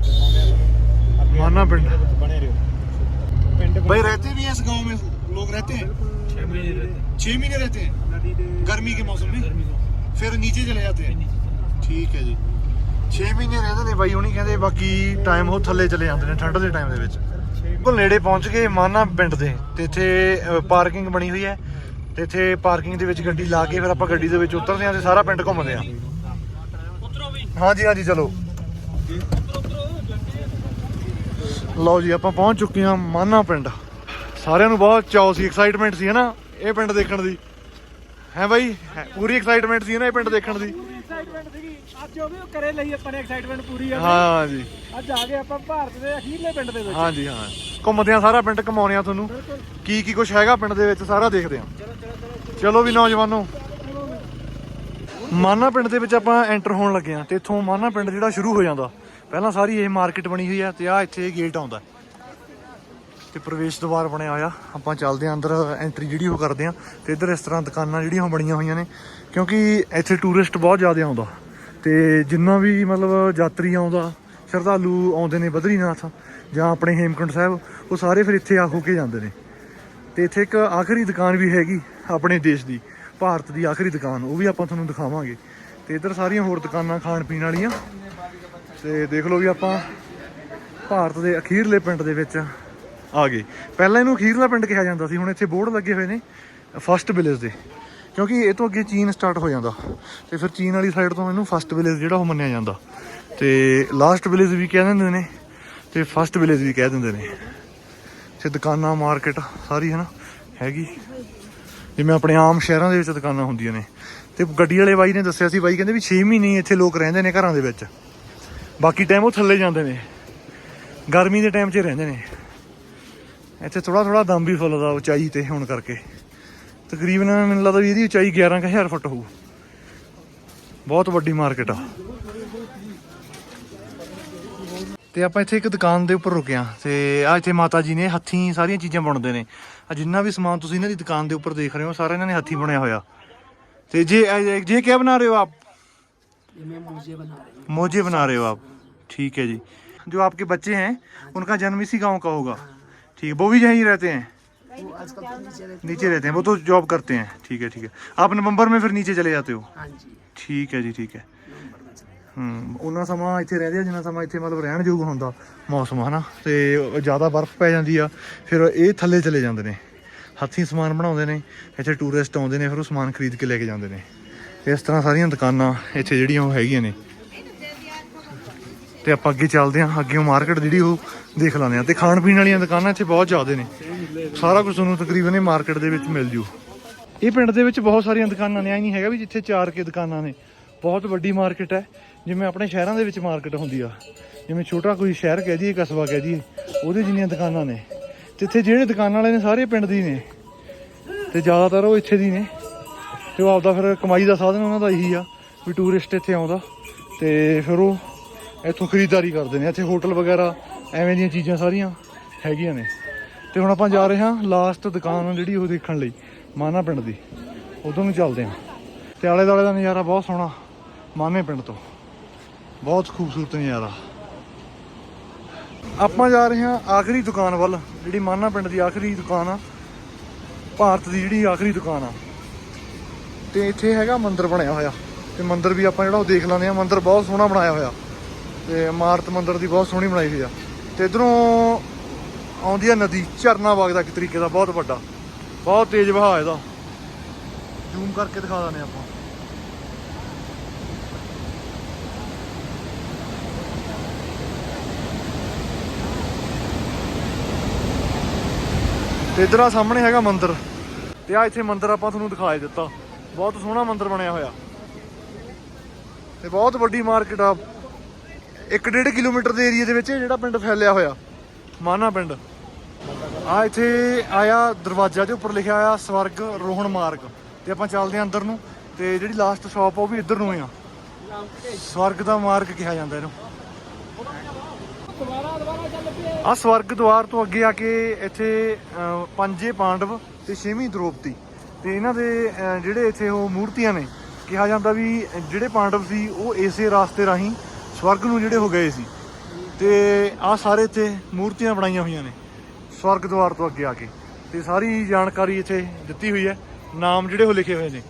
ਦਿਖਾਉਂਦੇ ਆ ਤੁਹਾਨੂੰ ਅੱਗੇ ਮਾਨਾ ਪਿੰਡ। ਦੇ ਵਿੱਚ ਬਣੇ ਰਹੋ ਪਿੰਡ भाई रहते भी हैं इस गांव में लोग रहते हैं 6 ਮਹੀਨੇ ਰਹਿੰਦੇ छह महीने रहते हैं ਨਦੀ ਦੇ गर्मी के मौसम में ਗਰਮੀ ਤੋਂ ਫਿਰ ਨੀਚੇ ਚਲੇ ਜਾਂਦੇ ਆ ਠੀਕ ਹੈ ਜੀ 6 ਮਹੀਨੇ ਰਹਿੰਦੇ ਨੇ ਬਾਈ ਹੁਣੀ ਕਹਿੰਦੇ ਬਾਕੀ ਟਾਈਮ ਉਹ ਥੱਲੇ ਚਲੇ ਜਾਂਦੇ ਨੇ ਠੰਡ ਦੇ ਟਾਈਮ ਦੇ ਵਿੱਚ ਬਿਲਕੁਲ ਨੇੜੇ ਪਹੁੰਚ ਗਏ ਮਾਨਾ ਪਿੰਡ ਦੇ। ਤੇ ਇੱਥੇ ਪਾਰਕਿੰਗ ਬਣੀ ਹੋਈ ਹੈ। ਤੇ ਇੱਥੇ ਪਾਰਕਿੰਗ ਦੇ ਵਿੱਚ ਗੱਡੀ ਲਾ ਕੇ ਫਿਰ ਆਪਾਂ ਗੱਡੀ ਦੇ ਵਿੱਚ ਉਤਰਦੇ ਆ ਤੇ ਸਾਰਾ ਪਿੰਡ ਘੁੰਮਦੇ ਆ ਹਾਂਜੀ ਹਾਂਜੀ ਚਲੋ। ਲਓ ਜੀ ਆਪਾਂ ਪਹੁੰਚ ਚੁੱਕੇ ਆ ਮਾਨਾ ਪਿੰਡ। ਸਾਰਿਆਂ ਨੂੰ ਬਹੁਤ ਚਾਅ ਸੀ ਐਕਸਾਈਟਮੈਂਟ ਸੀ ਹਨਾ ਇਹ ਪਿੰਡ ਦੇਖਣ ਦੀ। ਹੈ ਬਾਈ ਹੈ, ਪੂਰੀ ਐਕਸਾਈਟਮੈਂਟ ਸੀ ਨਾ ਇਹ ਪਿੰਡ ਦੇਖਣ ਦੀ। ਐਕਸਾਈਟਮੈਂਟ ਸੀਗੀ। ਅੱਜ ਉਹ ਵੀ ਕਰੇ ਲਈ ਆਪਾਂ ਨੇ ਐਕਸਾਈਟਮੈਂਟ ਪੂਰੀ ਆ। ਹਾਂ ਜੀ। ਅੱਜ ਆ ਗਏ ਆਪਾਂ ਭਾਰਤ ਦੇ ਅਖੀਰਲੇ ਪਿੰਡ ਦੇ ਵਿੱਚ। ਹਾਂ ਜੀ ਹਾਂ। ਘੁੰਮਦੇ ਆ ਸਾਰਾ ਪਿੰਡ ਘਮਾਉਣੇ ਆ ਤੁਹਾਨੂੰ। ਕੀ ਕੀ ਕੁਝ ਹੈਗਾ ਪਿੰਡ ਦੇ ਵਿੱਚ ਸਾਰਾ ਦੇਖਦੇ ਆ। ਚਲੋ ਵੀ ਨੌਜਵਾਨੋ। ਮਾਨਾ ਪਿੰਡ ਦੇ ਵਿੱਚ ਆਪਾਂ ਐਂਟਰ ਹੋਣ ਲੱਗੇ ਆ ਤੇ ਇੱਥੋਂ ਮਾਨਾ ਪਿੰਡ ਜਿਹੜਾ ਸ਼ੁਰੂ ਹੋ ਜਾਂਦਾ। ਪਹਿਲਾਂ ਸਾਰੀ ਇਹ ਮਾਰਕੀਟ ਬਣੀ ਹੋਈ ਆ ਤੇ ਆ ਇੱਥੇ ਗੇਟ ਆਉਂਦਾ। ਤੇ ਪ੍ਰਵੇਸ਼ ਦੁਆਰ ਬਣਿਆ ਹੋਇਆ। ਆਪਾਂ ਚੱਲਦੇ ਆ ਅੰਦਰ ਐਂਟਰੀ ਜਿਹੜੀ ਉਹ ਕਰਦੇ ਆ ਤੇ ਇੱਧਰ ਇਸ ਤਰ੍ਹਾਂ ਦੁਕਾਨਾਂ ਜਿਹੜੀਆਂ ਉਹ ਬਣੀਆਂ ਹੋਈਆਂ ਨੇ। ਕਿਉਂਕਿ ਇੱਥੇ ਟੂਰਿਸਟ ਬਹੁਤ ਜ਼ਿਆਦਾ ਆਉਂਦਾ। ਤੇ ਜਿੰਨਾ ਵੀ ਮਤਲਬ ਯਾਤਰੀ ਆਉਂਦਾ, ਸ਼ਰਧਾਲੂ ਆਉਂਦੇ ਨੇ ਬਦਰੀਨਾਥ ਜਾਂ ਆਪਣੇ ਹੇਮਕੁੰਟ ਸਾਹਿਬ, ਉਹ ਸਾਰੇ ਫਿਰ ਇੱਥੇ ਆ ਹੋ ਕੇ ਜਾਂਦੇ ਨੇ। ਤੇ ਇੱਥੇ ਇੱਕ ਆਖਰੀ ਦੁਕਾਨ ਵੀ ਹੈਗੀ ਆਪਣੇ ਦੇਸ਼ ਦੀ, ਭਾਰਤ ਦੀ ਆਖਰੀ ਦੁਕਾਨ, ਉਹ ਵੀ ਆਪਾਂ ਤੁਹਾਨੂੰ ਦਿਖਾਵਾਂਗੇ। ਤੇ ਇੱਧਰ ਸਾਰੀਆਂ ਹੋਰ ਦੁਕਾਨਾਂ ਖਾਣ ਪੀਣ ਵਾਲੀਆਂ। ਤੇ ਦੇਖ ਲਓ ਵੀ ਆਪਾਂ ਭਾਰਤ ਦੇ ਅਖੀਰਲੇ ਪਿੰਡ ਦੇ ਵਿੱਚ ਆ ਗਏ। ਪਹਿਲਾਂ ਇਹਨੂੰ ਅਖੀਰਲਾ ਪਿੰਡ ਕਿਹਾ ਜਾਂਦਾ ਸੀ, ਹੁਣ ਇੱਥੇ ਬੋਰਡ ਲੱਗੇ ਹੋਏ ਨੇ ਫਸਟ ਵਿਲੇਜ ਦੇ। ਕਿਉਂਕਿ ਇਹ ਤੋਂ ਅੱਗੇ ਚੀਨ ਸਟਾਰਟ ਹੋ ਜਾਂਦਾ। ਤੇ ਫਿਰ ਚੀਨ ਵਾਲੀ ਸਾਈਡ ਤੋਂ ਇਹਨੂੰ ਫਸਟ ਵਿਲੇਜ ਜਿਹੜਾ ਉਹ ਮੰਨਿਆ ਜਾਂਦਾ। ਤੇ ਲਾਸਟ ਵਿਲੇਜ ਵੀ ਕਹਿ ਦਿੰਦੇ ਨੇ, ਤੇ ਫਸਟ ਵਿਲੇਜ ਵੀ ਕਹਿ ਦਿੰਦੇ ਨੇ। ਤੇ ਦੁਕਾਨਾਂ ਮਾਰਕੀਟ ਸਾਰੀ ਹੈ ਨਾ ਹੈਗੀ। ਜਿਵੇਂ ਆਪਣੇ ਆਮ ਸ਼ਹਿਰਾਂ ਦੇ ਵਿੱਚ ਦੁਕਾਨਾਂ ਹੁੰਦੀਆਂ ਨੇ। ਤੇ ਗੱਡੀ ਵਾਲੇ ਬਾਈ ਨੇ ਦੱਸਿਆ ਸੀ, ਬਾਈ ਕਹਿੰਦੇ ਵੀ 6 ਮਹੀਨੇ ਇੱਥੇ ਲੋਕ ਰਹਿੰਦੇ ਨੇ ਘਰਾਂ ਦੇ ਵਿੱਚ। ਬਾਕੀ ਟਾਈਮ ਉਹ ਥੱਲੇ ਜਾਂਦੇ ਨੇ। ਗਰਮੀ ਦੇ ਟਾਈਮ 'ਚ ਰਹਿੰਦੇ ਨੇ। ਇੱਥੇ ਥੋੜਾ ਥੋੜਾ ਦਮ ਵੀ ਫੁੱਲਦਾ ਉਚਾਈ ਤੇ ਹੋਣ ਕਰਕੇ ਤਕਰੀਬਨ ਮੈਨੂੰ ਲੱਗਦਾ ਵੀ ਇਹਦੀ ਉਚਾਈ 11000 ਫੁੱਟ ਹੋਊ ਬਹੁਤ ਵੱਡੀ ਮਾਰਕੀਟ ਆ ਤੇ ਆਪਾਂ ਇੱਥੇ ਇੱਕ ਦੁਕਾਨ ਦੇ ਉੱਪਰ ਰੁਕੇ ਆ ਤੇ ਆ ਇੱਥੇ ਮਾਤਾ ਜੀ ਨੇ ਹੱਥੀਂ ਸਾਰੀਆਂ ਚੀਜ਼ਾਂ ਬੁਣਦੇ ਨੇ ਆ ਜਿੰਨਾ ਵੀ ਸਮਾਨ ਤੁਸੀਂ ਇਹਨਾਂ ਦੀ ਦੁਕਾਨ ਦੇ ਉੱਪਰ ਦੇਖ ਰਹੇ ਹੋ ਸਾਰਾ ਇਹਨਾਂ ਨੇ ਹੱਥੀਂ ਬਣਿਆ ਹੋਇਆ ਤੇ ਜੇ ਜੇ ਕੀ ਬਣਾ ਰਹੇ ਹੋ ਆਪ मैं मुझे बना रही हूँ मोजे बना रहे हो आप ठीक है जी जो आपके बच्चे हैं उनका जन्म इसी गांव का होगा ठीक है वो भी यहीं रहते हैं वो आजकल तो नीचे रहते नीचे रहते हैं वो तो जॉब करते हैं ठीक है ठीक है आप नवंबर में फिर नीचे चले जाते हो हाँ जी ਠੀਕ ਹੈ ਜੀ ਠੀਕ ਹੈ नंबर में चले ਹੂੰ ਉਹਨਾਂ ਸਮਾਂ ਇੱਥੇ ਰਹਿੰਦੇ ਆ ਜਿੰਨਾ ਸਮਾਂ ਇੱਥੇ ਮਤਲਬ ਰਹਿਣ ਯੋਗ ਹੁੰਦਾ ਮੌਸਮ ਹਨਾ ਤੇ ਜ਼ਿਆਦਾ ਬਰਫ਼ ਪੈ ਜਾਂਦੀ ਆ ਫਿਰ ਇਹ ਥੱਲੇ ਚਲੇ ਜਾਂਦੇ ਨੇ ਹੱਥੀਂ ਸਮਾਨ ਬਣਾਉਂਦੇ ਨੇ ਇੱਥੇ ਟੂਰਿਸਟ ਆਉਂਦੇ ਨੇ ਫਿਰ ਉਹ ਸਮਾਨ ਖਰੀਦ ਕੇ ਲੈ ਕੇ ਜਾਂਦੇ ਨੇ ਤੇ ਇਸ ਤਰ੍ਹਾਂ ਸਾਰੀਆਂ ਦੁਕਾਨਾਂ ਇੱਥੇ ਜਿਹੜੀਆਂ ਉਹ ਹੈਗੀਆਂ ਨੇ ਤੇ ਆਪਾਂ ਅੱਗੇ ਚੱਲਦੇ ਹਾਂ। ਅੱਗੇ ਮਾਰਕੀਟ ਜਿਹੜੀ ਉਹ ਦੇਖ ਲੈਂਦੇ ਆ ਤੇ ਖਾਣ ਪੀਣ ਵਾਲੀਆਂ ਦੁਕਾਨਾਂ ਇੱਥੇ ਬਹੁਤ ਜ਼ਿਆਦੇ ਨੇ। ਸਾਰਾ ਕੁਝ ਤੁਹਾਨੂੰ ਤਕਰੀਬਨ ਇਹ ਮਾਰਕੀਟ ਦੇ ਵਿੱਚ ਮਿਲ ਜੂ। ਇਹ ਪਿੰਡ ਦੇ ਵਿੱਚ ਬਹੁਤ ਸਾਰੀਆਂ ਦੁਕਾਨਾਂ ਨੇ। ਐ ਨਹੀਂ ਹੈਗਾ ਵੀ ਜਿੱਥੇ ਚਾਰ ਕੇ ਦੁਕਾਨਾਂ ਨੇ। ਬਹੁਤ ਵੱਡੀ ਮਾਰਕੀਟ ਹੈ। ਜਿਵੇਂ ਆਪਣੇ ਸ਼ਹਿਰਾਂ ਦੇ ਵਿੱਚ ਮਾਰਕੀਟ ਹੁੰਦੀ ਆ। ਜਿਵੇਂ ਛੋਟਾ ਕੋਈ ਸ਼ਹਿਰ ਕਹਿ ਦਈਏ, ਕਸਬਾ ਕਹਿ ਦਈਏ, ਉਹਦੇ ਜਿੰਨੀਆਂ ਦੁਕਾਨਾਂ ਨੇ। ਤੇ ਇੱਥੇ ਜਿਹੜੇ ਦੁਕਾਨਾਂ ਵਾਲੇ ਨੇ ਸਾਰੇ ਪਿੰਡ ਦੀ ਨੇ। ਤੇ ਜ਼ਿਆਦਾਤਰ ਉਹ ਇੱਥੇ ਦੀ ਨੇ। ਤੇ ਉਹ ਆਪਦਾ ਫਿਰ ਕਮਾਈ ਦਾ ਸਾਧਨ ਉਹਨਾਂ ਦਾ ਇਹੀ ਆ ਵੀ ਟੂਰਿਸਟ ਇੱਥੇ ਆਉਂਦਾ। ਤੇ ਫਿਰ ਉਹ ਇੱਥੋਂ ਖਰੀਦਦਾਰੀ ਕਰਦੇ ਨੇ, ਇੱਥੇ ਹੋਟਲ ਵਗੈਰਾ, ਐਵੇਂ ਦੀਆਂ ਚੀਜ਼ਾਂ ਸਾਰੀਆਂ ਹੈਗੀਆਂ ਨੇ। ਤੇ ਹੁਣ ਆਪਾਂ ਜਾ ਰਹੇ ਹਾਂ ਲਾਸਟ ਦੁਕਾਨ ਜਿਹੜੀ ਉਹ ਦੇਖਣ ਲਈ, ਮਾਨਾ ਪਿੰਡ ਦੀ। ਉਦੋਂ ਨੂੰ ਚੱਲਦੇ ਹਾਂ। ਤੇ ਆਲੇ ਦੁਆਲੇ ਦਾ ਨਜ਼ਾਰਾ ਬਹੁਤ ਸੋਹਣਾ ਮਾਨੇ ਪਿੰਡ ਤੋਂ। ਬਹੁਤ ਖੂਬਸੂਰਤ ਨਜ਼ਾਰਾ। ਆਪਾਂ ਜਾ ਰਹੇ ਹਾਂ ਆਖਰੀ ਦੁਕਾਨ ਵੱਲ, ਜਿਹੜੀ ਮਾਨਾ ਪਿੰਡ ਦੀ ਆਖਰੀ ਦੁਕਾਨ ਆ। ਭਾਰਤ ਦੀ ਜਿਹੜੀ ਆਖਰੀ ਦੁਕਾਨ ਆ। ਤੇ ਇੱਥੇ ਹੈਗਾ ਮੰਦਿਰ ਬਣਿਆ ਹੋਇਆ। ਤੇ ਮੰਦਿਰ ਵੀ ਆਪਾਂ ਜਿਹੜਾ ਉਹ ਦੇਖ ਲੈਂਦੇ ਆ ਮੰਦਿਰ ਬਹੁਤ ਸੋਹਣਾ ਬਣਾਇਆ ਹੋਇਆ। ਤੇ ਇਮਾਰਤ ਮੰਦਿਰ ਦੀ ਬਹੁਤ ਸੋਹਣੀ ਬਣਾਈ ਹੋਈ ਆ। ਤੇ ਇਧਰੋਂ ਆਉਂਦੀ ਆ ਨਦੀ, ਝਰਨਾ ਵਗਦਾ ਇੱਕ ਤਰੀਕੇ ਦਾ, ਬਹੁਤ ਵੱਡਾ। ਬਹੁਤ ਤੇਜ਼ ਵਹਾਅ ਇਹਦਾ। ਜ਼ੂਮ ਕਰਕੇ ਦਿਖਾ ਦਿੰਦੇ ਆਪਾਂ। ਤੇ ਇਧਰ ਆ ਸਾਹਮਣੇ ਹੈਗਾ ਮੰਦਿਰ। ਤੇ ਆ ਇੱਥੇ ਮੰਦਿਰ ਆਪਾਂ ਤੁਹਾਨੂੰ ਦਿਖਾ ਦਿੱਤਾ। ਬਹੁਤ ਸੋਹਣਾ ਮੰਦਿਰ ਬਣਿਆ ਹੋਇਆ। ਤੇ ਬਹੁਤ ਵੱਡੀ ਮਾਰਕੀਟ ਆ। 1.5 ਕਿਲੋਮੀਟਰ ਦੇ ਏਰੀਆ ਦੇ ਵਿੱਚ ਇਹ ਜਿਹੜਾ ਪਿੰਡ ਫੈਲਿਆ ਹੋਇਆ, ਮਾਨਾ ਪਿੰਡ। ਆ ਇੱਥੇ ਆਇਆ ਦਰਵਾਜ਼ਾ ਦੇ ਉੱਪਰ ਲਿਖਿਆ ਆਇਆ ਸਵਰਗ ਰੋਹਣ ਮਾਰਗ। ਤੇ ਆਪਾਂ ਚੱਲਦੇ ਆਂ ਅੰਦਰ ਨੂੰ, ਤੇ ਜਿਹੜੀ ਲਾਸਟ ਸ਼ਾਪ ਆ ਉਹ ਵੀ ਇੱਧਰ ਨੂੰ ਹੀ ਆ। ਸਵਰਗ ਦਾ ਮਾਰਗ ਕਿਹਾ ਜਾਂਦਾ ਇਹਨੂੰ। ਆ ਸਵਰਗ ਦਵਾਰ ਤੋਂ ਅੱਗੇ ਆ ਕੇ ਇੱਥੇ ਪੰਜੇ ਪਾਂਡਵ ਤੇ ਛੇਵੀਂ ਦ੍ਰੋਪਦੀ। ਤੇ ਇਹਨਾਂ ਦੇ ਜਿਹੜੇ ਇੱਥੇ ਉਹ ਮੂਰਤੀਆਂ ਨੇ, ਕਿਹਾ ਜਾਂਦਾ ਵੀ ਜਿਹੜੇ ਪਾਂਡਵ ਸੀ ਉਹ ਇਸੇ ਰਾਸਤੇ ਰਾਹੀਂ ਸਵਰਗ ਨੂੰ ਜਿਹੜੇ ਹੋ ਗਏ ਸੀ, ਤੇ ਆ ਸਾਰੇ ਇੱਥੇ ਮੂਰਤੀਆਂ ਬਣਾਈਆਂ ਹੋਈਆਂ ਨੇ, ਸਵਰਗ ਦਵਾਰ ਤੋਂ ਅੱਗੇ ਆ ਕੇ। ਤੇ ਸਾਰੀ ਜਾਣਕਾਰੀ ਇੱਥੇ ਦਿੱਤੀ ਹੋਈ ਹੈ, ਨਾਮ ਜਿਹੜੇ ਉਹ ਲਿਖੇ ਹੋਏ ਨੇ।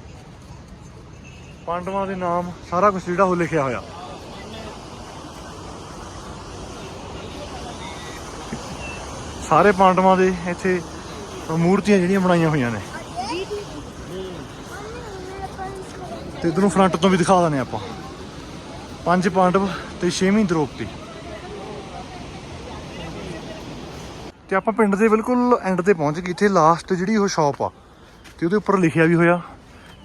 ਪਾਂਡਵਾਂ ਦੇ ਨਾਮ, ਸਾਰਾ ਕੁਝ ਜਿਹੜਾ ਉਹ ਲਿਖਿਆ ਹੋਇਆ। ਸਾਰੇ ਪਾਂਡਵਾਂ ਦੇ ਇੱਥੇ ਮੂਰਤੀਆਂ ਜਿਹੜੀਆਂ ਬਣਾਈਆਂ ਹੋਈਆਂ ਨੇ। ਤੇ ਇਧਰੋਂ ਫਰੰਟ ਤੋਂ ਵੀ ਦਿਖਾ ਦਿੰਦੇ ਆਪਾਂ। ਪੰਜ ਪਾਂਡਵ ਤੇ ਛੇਵੀਂ ਦ੍ਰੋਪਦੀ। ਤੇ ਆਪਾਂ ਪਿੰਡ ਦੇ ਬਿਲਕੁਲ ਐਂਡ ਤੇ ਪਹੁੰਚ ਗਏ। ਇੱਥੇ ਲਾਸਟ ਜਿਹੜੀ ਉਹ ਸ਼ਾਪ ਆ, ਤੇ ਉਹਦੇ ਉੱਪਰ ਲਿਖਿਆ ਵੀ ਹੋਇਆ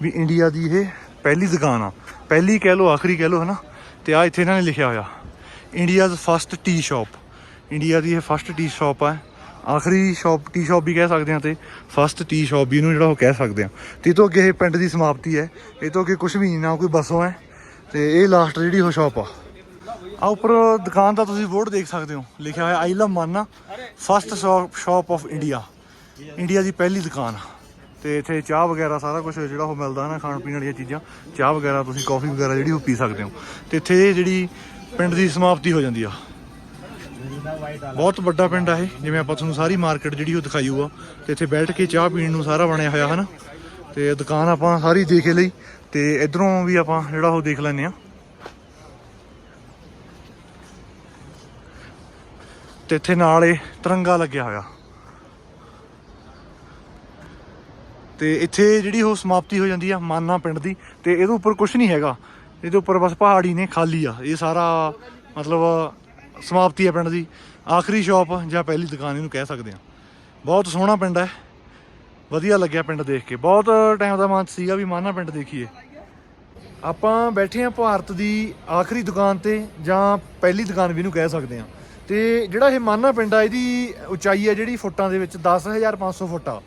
ਵੀ ਇੰਡੀਆ ਦੀ ਇਹ ਪਹਿਲੀ ਦੁਕਾਨ ਆ। ਪਹਿਲੀ ਕਹਿ ਲਓ, ਆਖਰੀ ਕਹਿ ਲਓ, ਹਨਾ? ਤੇ ਆ ਇੱਥੇ ਇਹਨਾਂ ਨੇ ਲਿਖਿਆ ਹੋਇਆ India's first tea shop India ਦੀ ਇਹ ਫਸਟ ਟੀ ਸ਼ਾਪ ਆ। ਆਖਰੀ ਸ਼ਾਪ ਟੀ ਸ਼ਾਪ ਵੀ ਕਹਿ ਸਕਦੇ ਆ ਤੇ ਫਸਟ ਟੀ ਸ਼ਾਪ ਵੀ ਇਹਨੂੰ ਜਿਹੜਾ ਉਹ ਕਹਿ ਸਕਦੇ ਆ ਤੇ ਇਹ ਤੋਂ ਅੱਗੇ ਇਹ ਪਿੰਡ ਦੀ ਸਮਾਪਤੀ ਹੈ। ਇਹ ਤੋਂ ਅੱਗੇ ਕੁਝ ਵੀ ਨਹੀਂ, ਨਾ ਕੋਈ ਬੱਸੋਂ ਹੈ। ਤੇ ਇਹ ਲਾਸਟ ਜਿਹੜੀ ਉਹ ਸ਼ਾਪ ਆ। ਆ ਉੱਪਰ ਦੁਕਾਨ ਦਾ ਤੁਸੀਂ ਬੋਰਡ ਦੇਖ ਸਕਦੇ ਹੋ। ਲਿਖਿਆ ਹੋਇਆ I love Mana first shop of India India ਦੀ ਪਹਿਲੀ ਦੁਕਾਨ ਤੇ ਇੱਥੇ ਚਾਹ ਵਗੈਰਾ ਸਾਰਾ ਕੁਝ ਜਿਹੜਾ ਉਹ ਮਿਲਦਾ ਨਾ ਖਾਣ ਪੀਣ ਵਾਲੀਆਂ ਚੀਜ਼ਾਂ, ਚਾਹ ਵਗੈਰਾ ਤੁਸੀਂ ਕਾਫੀ ਵਗੈਰਾ ਜਿਹੜੀ ਉਹ ਪੀ ਸਕਦੇ ਹੋ। ਤੇ ਇੱਥੇ ਇਹ ਜਿਹੜੀ ਪਿੰਡ ਦੀ ਸਮਾਪਤੀ ਹੋ ਜਾਂਦੀ ਆ। ਬਹੁਤ ਵੱਡਾ ਪਿੰਡ ਆ ਇਹ, ਜਿਵੇਂ ਆਪਾਂ ਤੁਹਾਨੂੰ ਸਾਰੀ ਮਾਰਕੀਟ ਜਿਹੜੀ ਉਹ ਦਿਖਾਈ ਹੋਆ ਤੇ ਇੱਥੇ ਬੈਠ ਕੇ ਚਾਹ ਪੀਣ ਨੂੰ ਸਾਰਾ ਬਣਿਆ ਹੋਇਆ ਹਨ। ਤੇ ਦੁਕਾਨ ਆਪਾਂ ਸਾਰੀ ਦੇਖ ਲਈ। ਤੇ ਇਧਰੋਂ ਵੀ ਆਪਾਂ ਜਿਹੜਾ ਉਹ ਦੇਖ ਲੈਂਦੇ ਆ ਤੇ ਇੱਥੇ ਨਾਲ ਇਹ ਤਿਰੰਗਾ ਲੱਗਿਆ ਹੋਇਆ। ਤੇ ਇੱਥੇ ਜਿਹੜੀ ਉਹ ਸਮਾਪਤੀ ਹੋ ਜਾਂਦੀ ਆ ਮਾਨਾ ਪਿੰਡ ਦੀ, ਤੇ ਇਹਦੇ ਉੱਪਰ ਕੁਝ ਨਹੀਂ ਹੈਗਾ। ਇਹਦੇ ਉੱਪਰ ਬਸ ਪਹਾੜੀ ਨੇ ਖਾਲੀ ਆ। ਇਹ ਸਾਰਾ ਮਤਲਬ ਸਮਾਪਤੀ ਆ ਪਿੰਡ ਦੀ। ਆਖਰੀ ਸ਼ਾਪ ਜਾਂ ਪਹਿਲੀ ਦੁਕਾਨ ਇਹਨੂੰ ਕਹਿ ਸਕਦੇ ਆ। ਬਹੁਤ ਸੋਹਣਾ ਪਿੰਡ ਹੈ ਵਧੀਆ ਲੱਗਿਆ ਪਿੰਡ ਦੇਖ ਕੇ। ਬਹੁਤ ਟਾਈਮ ਦਾ ਮਨ ਸੀਗਾ ਵੀ ਮਾਨਾ ਪਿੰਡ ਦੇਖੀਏ। ਆਪਾਂ ਬੈਠੇ ਆ ਭਾਰਤ ਦੀ ਆਖਰੀ ਦੁਕਾਨ ਤੇ ਜਾਂ ਪਹਿਲੀ ਦੁਕਾਨ ਵੀ ਇਹਨੂੰ ਕਹਿ ਸਕਦੇ ਆ। ਤੇ ਜਿਹੜਾ ਇਹ ਮਾਨਾ ਪਿੰਡ ਆ, ਇਹਦੀ ਉਚਾਈ ਹੈ ਜਿਹੜੀ ਫੁੱਟਾਂ ਦੇ ਵਿੱਚ 10500 ਫੁੱਟ ਆ।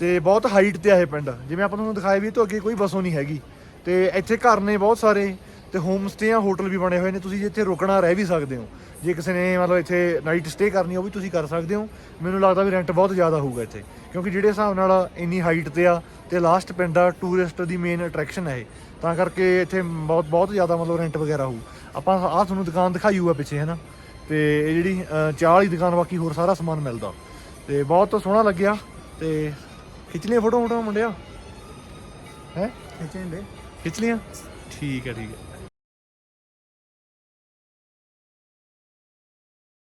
ਤੇ ਬਹੁਤ ਹਾਈਟ ਤੇ ਆ ਇਹ ਪਿੰਡ। ਜਿਵੇਂ ਆਪਾਂ ਤੁਹਾਨੂੰ ਦਿਖਾਇਆ ਵੀ ਇਹ ਤੋਂ ਅੱਗੇ ਕੋਈ ਬਸੋਂ ਨਹੀਂ ਹੈਗੀ। ਤੇ ਇੱਥੇ ਘਰ ਨੇ ਬਹੁਤ ਸਾਰੇ, ਤੇ ਹੋਮ ਸਟੇ ਆ ਹੋਟਲ ਵੀ ਬਣੇ ਹੋਏ ਨੇ। ਤੁਸੀਂ ਜਿੱਥੇ ਰੁਕਣਾ ਰਹਿ ਵੀ ਸਕਦੇ ਹੋ। ਜੇ ਕਿਸੇ ਨੇ ਮਤਲਬ ਇੱਥੇ ਨਾਈਟ ਸਟੇ ਕਰਨੀ ਉਹ ਵੀ ਤੁਸੀਂ ਕਰ ਸਕਦੇ ਹੋ। ਮੈਨੂੰ ਲੱਗਦਾ ਵੀ ਰੈਂਟ ਬਹੁਤ ਜ਼ਿਆਦਾ ਹੋਊਗਾ ਇੱਥੇ। ਕਿਉਂਕਿ ਜਿਹੜੇ ਹਿਸਾਬ ਨਾਲ ਇੰਨੀ ਹਾਈਟ ਤੇ ਆ, ਤੇ ਲਾਸਟ ਪਿੰਡ ਆ ਟੂਰਿਸਟ ਦੀ ਮੇਨ ਅਟਰੈਕਸ਼ਨ ਹੈ ਇਹ। ਤਾਂ ਕਰਕੇ ਇੱਥੇ ਬਹੁਤ ਬਹੁਤ ਜ਼ਿਆਦਾ ਮਤਲਬ ਰੈਂਟ ਵਗੈਰਾ ਹੋਊ। ਆਪਾਂ ਆਹ ਤੁਹਾਨੂੰ ਦੁਕਾਨ ਦਿਖਾਈ ਹੋਊ ਆ ਪਿੱਛੇ ਹੈ ਨਾ ਤੇ ਇਹ ਜਿਹੜੀ ਚਾਹ ਵਾਲੀ ਦੁਕਾਨ ਬਾਕੀ ਹੋਰ ਸਾਰਾ ਸਮਾਨ ਮਿਲਦਾ। ਤੇ ਬਹੁਤ ਸੋਹਣਾ ਲੱਗਿਆ। ਤੇ ਖਿੱਚ ਲਈਆਂ ਫੋਟੋ ਫੋਟੋ ਮੁੰਡਿਆ? ਹੈ? ਖਿੱਚਣ ਦੇ ਖਿੱਚ ਲਈਆਂ? ਠੀਕ ਹੈ ਠੀਕ ਹੈ।